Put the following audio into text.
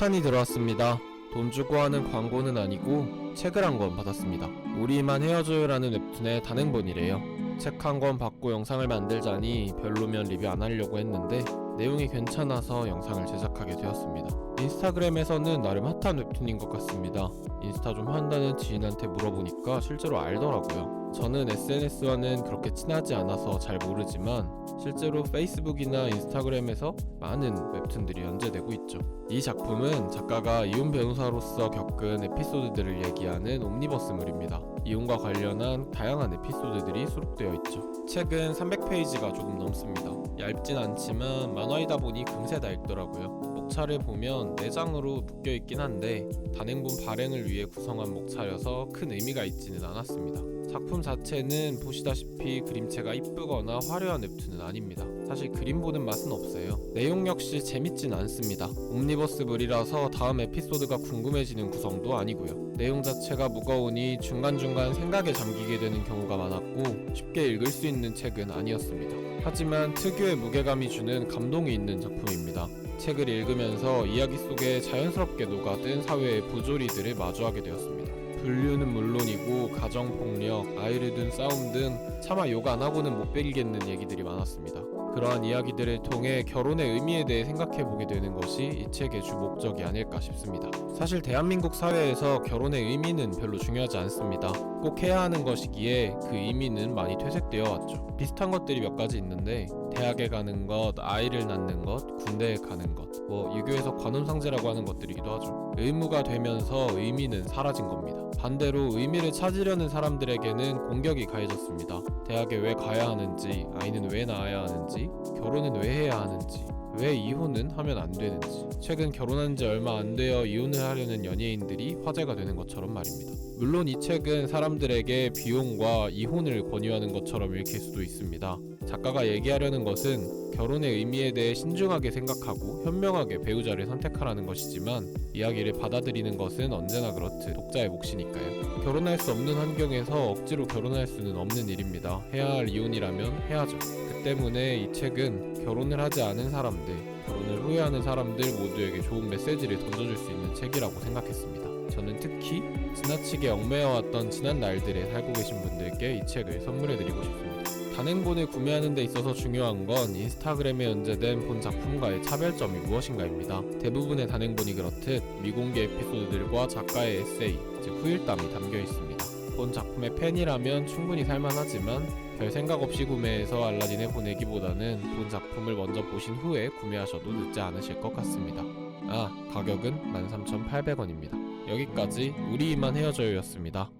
협찬이 들어왔습니다. 돈 주고 하는 광고는 아니고 책을 한 권 받았습니다. 우리만 헤어져요라는 웹툰의 단행본이래요. 책 한 권 받고 영상을 만들자니 별로면 리뷰 안 하려고 했는데 내용이 괜찮아서 영상을 제작하게 되었습니다. 인스타그램에서는 나름 핫한 웹툰인 것 같습니다. 인스타 좀 한다는 지인한테 물어보니까 실제로 알더라고요. 저는 SNS와는 그렇게 친하지 않아서 잘 모르지만 실제로 페이스북이나 인스타그램에서 많은 웹툰들이 연재되고 있죠. 이 작품은 작가가 이혼 변호사로서 겪은 에피소드들을 얘기하는 옴니버스물입니다. 이혼과 관련한 다양한 에피소드들이 수록되어 있죠. 책은 300페이지가 조금 넘습니다. 얇진 않지만 만화이다 보니 금세 다 읽더라고요. 목차를 보면 4장으로 묶여 있긴 한데 단행본 발행을 위해 구성한 목차여서 큰 의미가 있지는 않았습니다. 작품 자체는 보시다시피 그림체가 이쁘거나 화려한 웹툰은 아닙니다. 사실 그림 보는 맛은 없어요. 내용 역시 재밌진 않습니다. 옴니버스물이라서 다음 에피소드가 궁금해지는 구성도 아니고요. 내용 자체가 무거우니 중간중간 생각에 잠기게 되는 경우가 많았고 쉽게 읽을 수 있는 책은 아니었습니다. 하지만 특유의 무게감이 주는 감동이 있는 작품입니다. 책을 읽으면서 이야기 속에 자연스럽게 녹아든 사회의 부조리들을 마주하게 되었습니다. 분류는 물론이고 가정폭력, 아이를 둔 싸움 등 차마 욕 안 하고는 못 베리겠는 얘기들이 많았습니다. 그러한 이야기들을 통해 결혼의 의미에 대해 생각해 보게 되는 것이 이 책의 주 목적이 아닐까 싶습니다. 사실 대한민국 사회에서 결혼의 의미는 별로 중요하지 않습니다. 꼭 해야 하는 것이기에 그 의미는 많이 퇴색되어 왔죠. 비슷한 것들이 몇 가지 있는데 대학에 가는 것, 아이를 낳는 것, 군대에 가는 것, 뭐 유교에서 관음상제라고 하는 것들이기도 하죠. 의무가 되면서 의미는 사라진 겁니다. 반대로 의미를 찾으려는 사람들에게는 공격이 가해졌습니다. 대학에 왜 가야 하는지, 아이는 왜 낳아야 하는지, 결혼은 왜 해야 하는지, 왜 이혼은 하면 안 되는지, 최근 결혼한 지 얼마 안 되어 이혼을 하려는 연예인들이 화제가 되는 것처럼 말입니다. 물론 이 책은 사람들에게 비용과 이혼을 권유하는 것처럼 읽힐 수도 있습니다. 작가가 얘기하려는 것은 결혼의 의미에 대해 신중하게 생각하고 현명하게 배우자를 선택하라는 것이지만 이야기를 받아들이는 것은 언제나 그렇듯 독자의 몫이니까요. 결혼할 수 없는 환경에서 억지로 결혼할 수는 없는 일입니다. 해야 할 이혼이라면 해야죠. 그 때문에 이 책은 결혼을 하지 않은 사람들, 결혼을 후회하는 사람들 모두에게 좋은 메시지를 던져줄 수 있는 책이라고 생각했습니다. 저는 특히 지나치게 얽매여왔던 지난 날들에 살고 계신 분들께 이 책을 선물해드리고 싶습니다. 단행본을 구매하는 데 있어서 중요한 건 인스타그램에 연재된 본 작품과의 차별점이 무엇인가입니다. 대부분의 단행본이 그렇듯 미공개 에피소드들과 작가의 에세이, 즉 후일담이 담겨 있습니다. 본 작품의 팬이라면 충분히 살만하지만 별 생각 없이 구매해서 알라딘에 보내기보다는 본 작품을 먼저 보신 후에 구매하셔도 늦지 않으실 것 같습니다. 아, 가격은 13,800원입니다. 여기까지 우리 이만 헤어져요였습니다.